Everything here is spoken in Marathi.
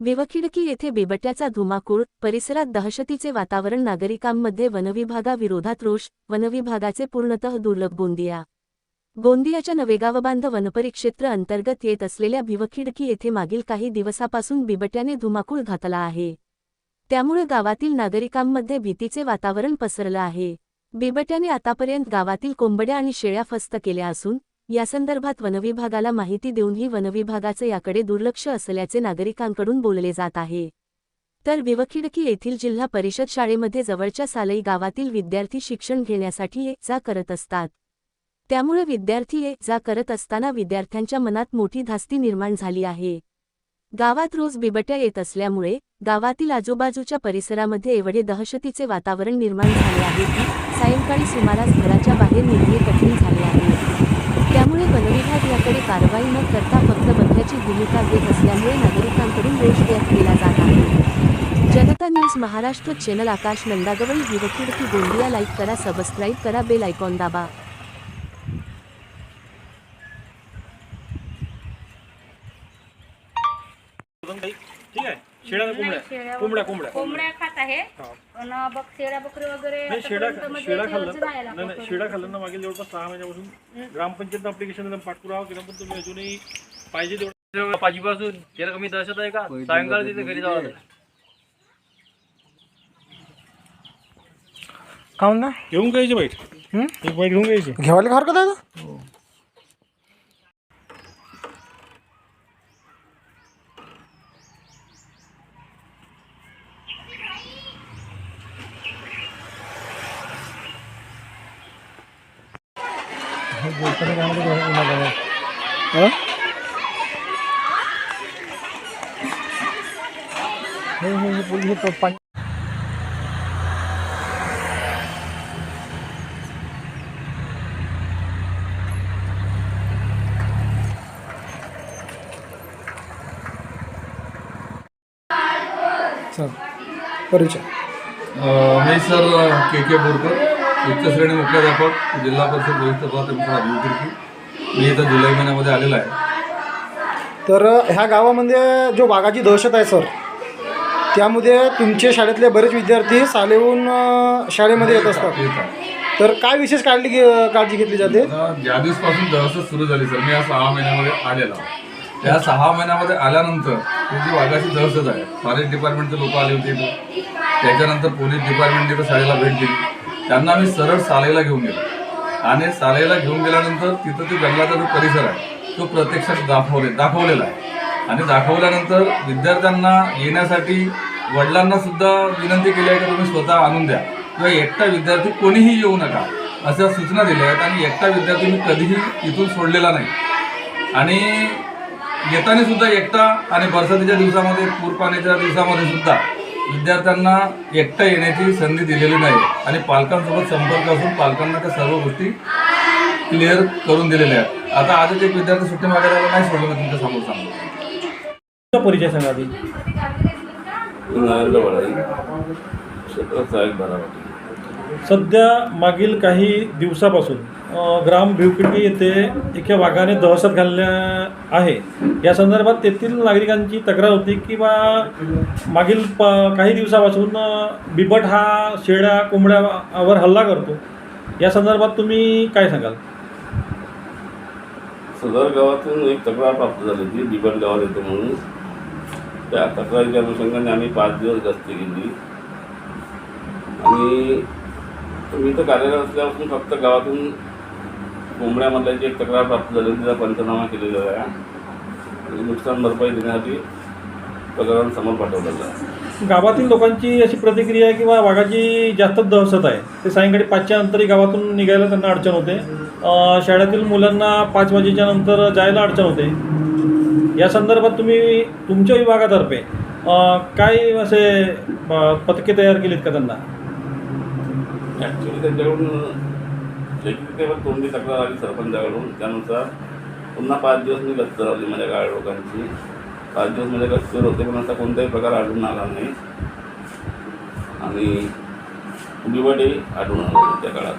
विवखिडकी येथे बिबट्याचा धुमाकूळ परिसरात दहशतीचे वातावरण नागरिकांमध्ये वनविभागाविरोधात रोष वनविभागाचे पूर्णतः दुर्लभ गोंदिया. गोंदियाच्या नवेगावबांध वनपरिक्षेत्र अंतर्गत येत असलेल्या भिवखिडकी येथे मागील काही दिवसापासून बिबट्याने धुमाकूळ घातला आहे. त्यामुळे गावातील नागरिकांमध्ये भीतीचे वातावरण पसरलं आहे. बिबट्याने आतापर्यंत गावातील कोंबड्या आणि शेळ्या फस्त केल्या असून यासंदर्भात वनविभागाला माहिती देऊनही वनविभागाचे याकडे दुर्लक्ष असल्याचे नागरिकांकडून बोलले जात आहे. तर विवखिडकी येथील जिल्हा परिषद शाळेमध्ये जवळच्या सालई गावातील विद्यार्थी शिक्षण घेण्यासाठी ये जा करत असतात. त्यामुळे विद्यार्थी ये जा करत असताना विद्यार्थ्यांच्या मनात मोठी धास्ती निर्माण झाली आहे. गावात रोज बिबट्या येत असल्यामुळे गावातील आजूबाजूच्या परिसरामध्ये एवढे दहशतीचे वातावरण निर्माण झाले आहे की सायंकाळी सुमारास घराच्या बाहेर निघणे कठीण झाले आहे. त्यामुळे वनविभाग याकडे कारवाई न करता फक्त बंध्याची भूमिका घेत असल्यामुळे नागरिकांकडून रोष व्यक्त केला जात आहे. जनता न्यूज महाराष्ट्र चॅनल आकाश नंदागवळी विवखिडकी गोंदिया लाईक करा सबस्क्राईब करा बेल आयकॉन दाबा अजून काही ठीक आहे? शेळ्या नाही, कोंबड्या. शेळ्या कोंबड्या वगैरे- कोंबड्या. कोंबड्या खात आहे. हा. पण बघ शेळ्या बकरी वगैरे नाही शेळ्या आतापर्यंत म्हणजे शेळ्या जेवण खाल्लं. नाही नाही ना मागील जवळपास सहा महिन्यापासून ग्रामपंचायत अप्लिकेशन पाठपुरावा केला पण तुम्ही अजूनही पाहिजे तेवढं पाचीपासून त्याला कमी दहशत आहे का? सायंकाळ तिथे घरी जावं लागेल. काऊन ना घेऊन घ्यायचे बाईट हं? एक बाईट घेऊन घ्यायची. घेवायला हरकत आहे पोलीस प- पाणी. चल परिचय मी सर के के बोरकर. उच्च श्रेणी मुख्याध्यापक जिल्हा परिषद व्यवस्थापक अभिवृद्धी मी इथं जुलै महिन्यामध्ये आलेला आहे. तर ह्या गावामध्ये जो वाघाची दहशत आहे सर त्यामध्ये तुमचे शाळेतले बरेच विद्यार्थी सालेहून शाळेमध्ये येत असतात. तर काय विशेष काळजी काळजी घेतली जाते? ज्या दिवसपासून दहशत सुरू झाली सर मी या सहा महिन्यामध्ये आलेला त्या सहा महिन्यामध्ये आल्यानंतर जी वाघाची दहशत आहे फॉरेस्ट डिपार्टमेंटचे लोक आले होते त्याच्यानंतर पोलीस डिपार्टमेंट इथं शाळेला भेट दिली. त्यांना मी सरळ सालेला घेऊन गेलो. आणि सालेला घेऊन गेल्यानंतर तिथं ते जंगलाचा जो परिसर आहे. तो प्रत्यक्षात दाखवले दाखवलेला आहे. आणि दाखवल्यानंतर विद्यार्थ्यांना येण्यासाठी वडिलांना सुद्धा विनंती केली आहे की तुम्ही स्वतः आणून द्या. किंवा एकटा विद्यार्थी कोणीही येऊ नका अशा सूचना दिल्या आहेत. आणि एकटा विद्यार्थी मी कधीही इथून सोडलेला नाही. आणि येताना सुद्धा एकटा आणि बरसातीच्या दिवसामध्ये पूर पाण्याच्या दिवसामध्ये सुद्धा विद्यार्थ्यांना एकटा येण्याची संधी दिलेली नाही आणि पालकांसोबत संपर्क असून पालकांना त्या सर्व गोष्टी क्लिअर करून दिलेल्या आहेत. आता आजच एक विद्यार्थी सुट्टी मागायला नाही सोडलं मी तुमच्यासमोर सांगतो. तुमचा परिचय सांगा आधी. सध्या मागील काही दिवसापासून ग्राम भिवखिडकी येथे एका वाघाने दहशत घालल्या आहे. या संदर्भात तेथील नागरिकांची तक्रार होती की बा मागील प काही दिवसापासून बिबट हा शेळ्या कोंबड्यावर हल्ला करतो. या संदर्भात तुम्ही काय सांगाल? सदर गावातून एक तक्रार प्राप्त झाली होती बिबट गावात येतो म्हणून. त्या तक्रारीच्या अनुषंगाने आम्ही पाच दिवस गस्ती केली. आणि मी तर कार्यरत असल्यापासून फक्त गावातून कोंबड्यामधल्याची एक तक्रार प्राप्त झाली तिचा पंचनामा केलेला आहे. आणि नुकसान भरपाई देण्यासाठी प्रकरण समोर पाठवलेलं आहे. गावातील लोकांची अशी प्रतिक्रिया आहे किंवा वाघाची जास्त दहशत आहे. ते सायंकाळी पाचच्या नंतरही गावातून निघायला त्यांना अडचण होते. शाळेतील मुलांना पाच वाजेच्या नंतर जायला अडचण होते. या संदर्भात तुम्ही तुमच्या विभागातर्फे काय असे पथके तयार केलीत का त्यांना? ॲक्च्युली त्यांच्याकडून लेखिकेवर तोंडी तक्रार आली सरपंचाकडून. त्यानुसार पुन्हा पाच दिवस मी गस्त लावली माझ्या गाड्या लोकांची. पाच दिवस माझ्या गस्तीवर होते पण असा कोणताही प्रकार आढळून आला नाही. आणि बिबटही आढळून आला त्या काळात.